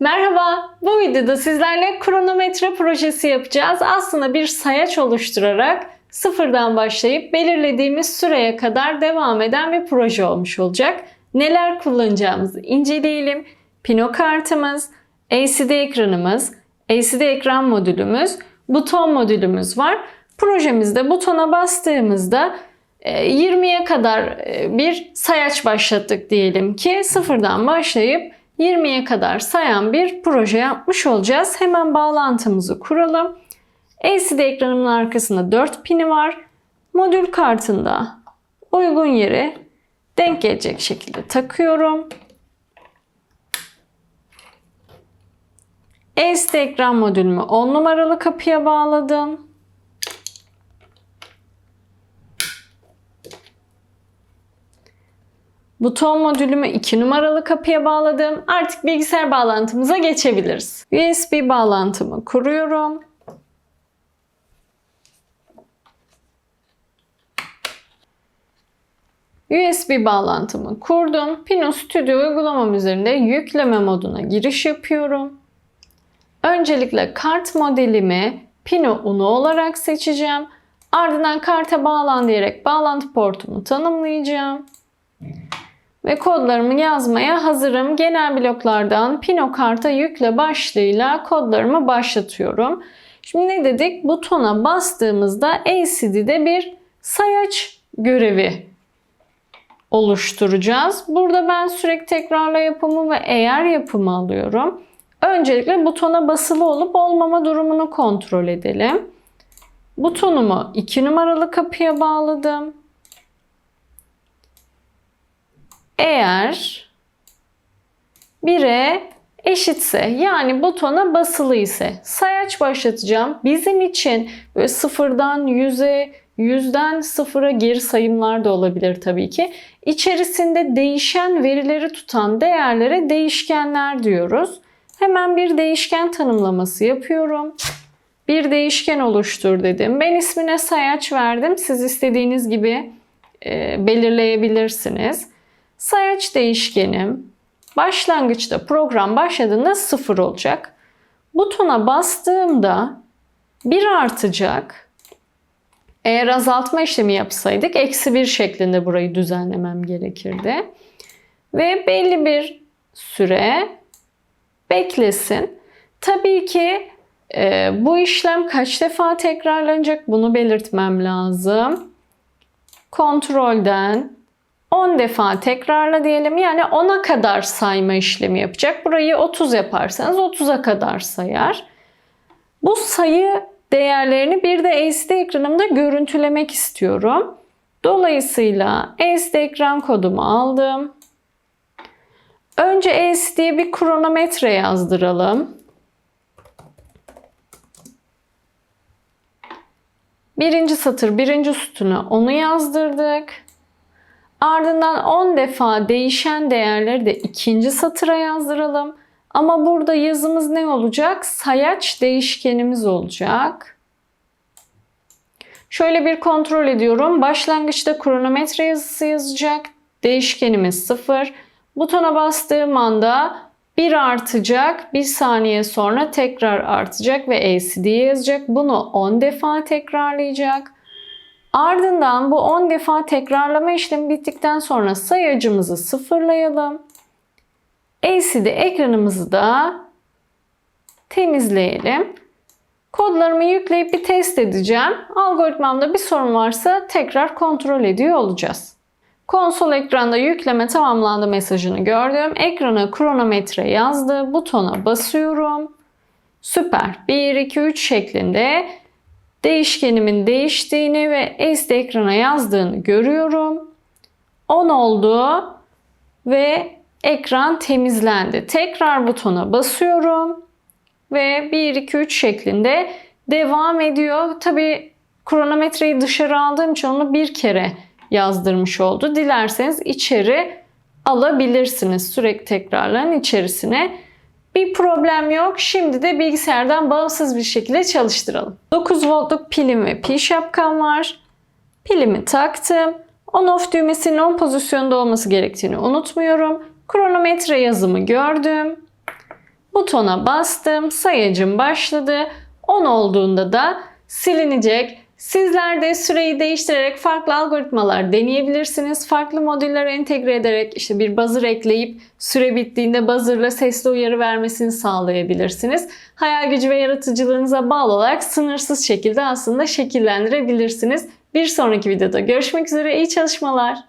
Merhaba, bu videoda sizlerle kronometre projesi yapacağız. Aslında bir sayaç oluşturarak sıfırdan başlayıp belirlediğimiz süreye kadar devam eden bir proje olmuş olacak. Neler kullanacağımızı inceleyelim. Pino kartımız, LCD ekranımız, LCD ekran modülümüz, buton modülümüz var. Projemizde butona bastığımızda 20'ye kadar e, bir sayaç başlattık diyelim ki sıfırdan başlayıp 20'ye kadar sayan bir proje yapmış olacağız. Hemen bağlantımızı kuralım. LCD ekranımın arkasında 4 pini var. Modül kartında uygun yere denk gelecek şekilde takıyorum. LCD ekran modülümü 10 numaralı kapıya bağladım. Buton modülümü 2 numaralı kapıya bağladım. Artık bilgisayar bağlantımıza geçebiliriz. USB bağlantımı kuruyorum. USB bağlantımı kurdum. Pino Studio uygulamam üzerinde yükleme moduna giriş yapıyorum. Öncelikle kart modelimi Pino Uno olarak seçeceğim. Ardından karta bağlan diyerek bağlantı portumu tanımlayacağım ve kodlarımı yazmaya hazırım. Genel bloklardan Pino karta yükle başlığıyla kodlarımı başlatıyorum. Şimdi ne dedik? Butona bastığımızda LCD'de bir sayaç görevi oluşturacağız. Burada ben sürekli tekrarla yapımı ve eğer yapımı alıyorum. Öncelikle butona basılı olup olmama durumunu kontrol edelim. Butonumu 2 numaralı kapıya bağladım. Eğer 1'e eşitse yani butona basılı ise sayaç başlatacağım. Bizim için sıfırdan 100'e, yüzden sıfıra geri sayımlar da olabilir tabii ki. İçerisinde değişen verileri tutan değerlere değişkenler diyoruz. Hemen bir değişken tanımlaması yapıyorum. Bir değişken oluştur dedim. Ben ismine sayaç verdim. Siz istediğiniz gibi belirleyebilirsiniz. Sayaç değişkenim başlangıçta program başladığında sıfır olacak. Butona bastığımda bir artacak. Eğer azaltma işlemi yapsaydık eksi bir şeklinde burayı düzenlemem gerekirdi. Ve belli bir süre beklesin. Tabii ki e, bu işlem kaç defa tekrarlanacak bunu belirtmem lazım. Kontrolden 10 defa tekrarla diyelim. Yani 10'a kadar sayma işlemi yapacak. Burayı 30 yaparsanız 30'a kadar sayar. Bu sayı değerlerini bir de LCD ekranımda görüntülemek istiyorum. Dolayısıyla LCD ekran kodumu aldım. Önce LCD'ye bir kronometre yazdıralım. Birinci satır, birinci sütuna onu yazdırdık. Ardından 10 defa değişen değerleri de ikinci satıra yazdıralım. Ama burada yazımız ne olacak? Sayaç değişkenimiz olacak. Şöyle bir kontrol ediyorum. Başlangıçta kronometre yazısı yazacak. Değişkenimiz 0. Butona bastığım anda 1 artacak. 1 saniye sonra tekrar artacak ve LCD yazacak. Bunu 10 defa tekrarlayacak. Ardından bu 10 defa tekrarlama işlemi bittikten sonra sayacımızı sıfırlayalım. LCD ekranımızı da temizleyelim. Kodlarımı yükleyip bir test edeceğim. Algoritmamda bir sorun varsa tekrar kontrol ediyor olacağız. Konsol ekranda yükleme tamamlandı mesajını gördüm. Ekrana kronometre yazdı. Butona basıyorum. Süper. 1, 2, 3 şeklinde değişkenimin değiştiğini ve SD ekrana yazdığını görüyorum. 10 oldu ve ekran temizlendi. Tekrar butona basıyorum ve 1 2 3 şeklinde devam ediyor. Tabi kronometreyi dışarı aldığım için onu bir kere yazdırmış oldu. Dilerseniz içeri alabilirsiniz. Sürekli tekrarların içerisine bir problem yok. Şimdi de bilgisayardan bağımsız bir şekilde çalıştıralım. 9 voltluk pilim ve pil şapkam var. Pilimi taktım. On off düğmesinin on pozisyonda olması gerektiğini unutmuyorum. Kronometre yazımı gördüm. Butona bastım. Sayacım başladı. 10 olduğunda da silinecek. Sizler de süreyi değiştirerek farklı algoritmalar deneyebilirsiniz. Farklı modüller entegre ederek işte bir buzzer ekleyip süre bittiğinde buzzer'la sesli uyarı vermesini sağlayabilirsiniz. Hayal gücü ve yaratıcılığınıza bağlı olarak sınırsız şekilde aslında şekillendirebilirsiniz. Bir sonraki videoda görüşmek üzere. İyi çalışmalar.